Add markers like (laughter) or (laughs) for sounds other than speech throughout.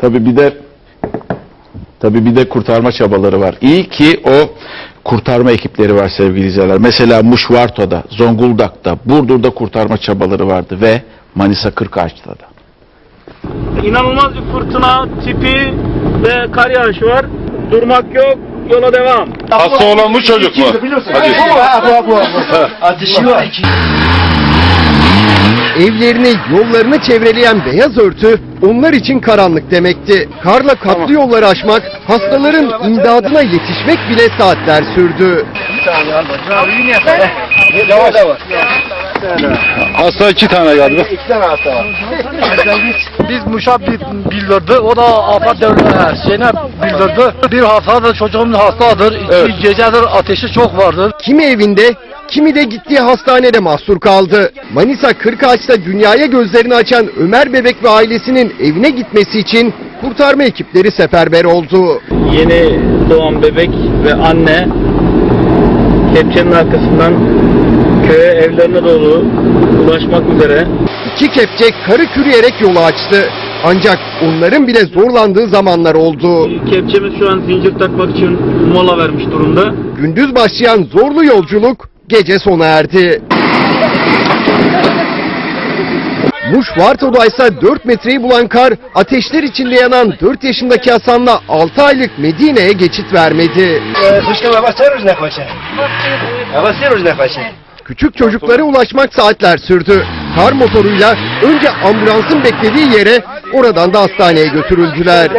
Tabii bir de tabii bir de kurtarma çabaları var. İyi ki o kurtarma ekipleri var sevgili izleyiciler. Mesela Muşvarto'da, Zonguldak'ta, Burdur'da kurtarma çabaları vardı ve Manisa Kırkağaç'ta da. İnanılmaz bir fırtına tipi ve kar yağışı var. Durmak yok, yola devam. Hasta olan bu çocuk mu? Hadi. (laughs) Ateşi var. Evlerini, yollarını çevreleyen beyaz örtü onlar için karanlık demekti. Karla katlı yolları aşmak, hastaların imdadına yetişmek bile saatler sürdü. Yavaş yavaş. Hasta iki tane galiba. İki tane hasta var. (laughs) Biz Muş'a bi- bildirdi. O da afet devlet şeyine bildirdi. Bir haftadır çocuğum hastadır. İki Evet. gecedir ateşi çok vardır. Kimi evinde, kimi de gittiği hastanede mahsur kaldı. Manisa Kırkağaç'ta dünyaya gözlerini açan Ömer Bebek ve ailesinin evine gitmesi için kurtarma ekipleri seferber oldu. Yeni doğan bebek ve anne kepçenin arkasından köye evlerine doğru ulaşmak üzere. İki kepçe karı kürüyerek yolu açtı. Ancak onların bile zorlandığı zamanlar oldu. Kepçemiz şu an zincir takmak için mola vermiş durumda. Gündüz başlayan zorlu yolculuk gece sona erdi. Muş Varto'da ise 4 metreyi bulan kar ateşler içinde yanan 4 yaşındaki Hasan'la 6 aylık Medine'ye geçit vermedi. Koşa. Küçük çocuklara ulaşmak saatler sürdü. Kar motoruyla önce ambulansın beklediği yere oradan da hastaneye götürüldüler.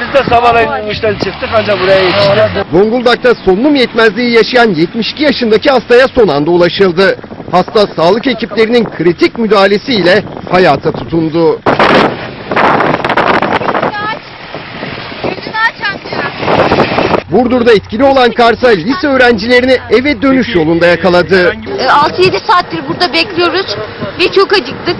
Biz de sabahleyin işten çıktık ancak buraya yetiştik. Zonguldak'ta solunum yetmezliği yaşayan 72 yaşındaki hastaya son anda ulaşıldı. Hasta sağlık ekiplerinin kritik müdahalesiyle hayata tutundu. Burdur'da etkili olan Karsa lise öğrencilerini eve dönüş yolunda yakaladı. 6-7 E, saattir burada bekliyoruz ve çok acıktık.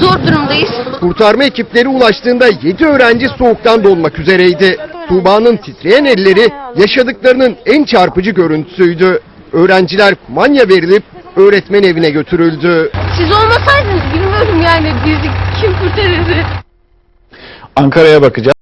Zor durumdayız. Kurtarma ekipleri ulaştığında 7 öğrenci soğuktan donmak üzereydi. Tuğba'nın titreyen elleri yaşadıklarının en çarpıcı görüntüsüydü. Öğrenciler kumanya verilip öğretmen evine götürüldü. Siz olmasaydınız bilmiyorum yani bizi kim kurtarırdı. Ankara'ya bakacağız.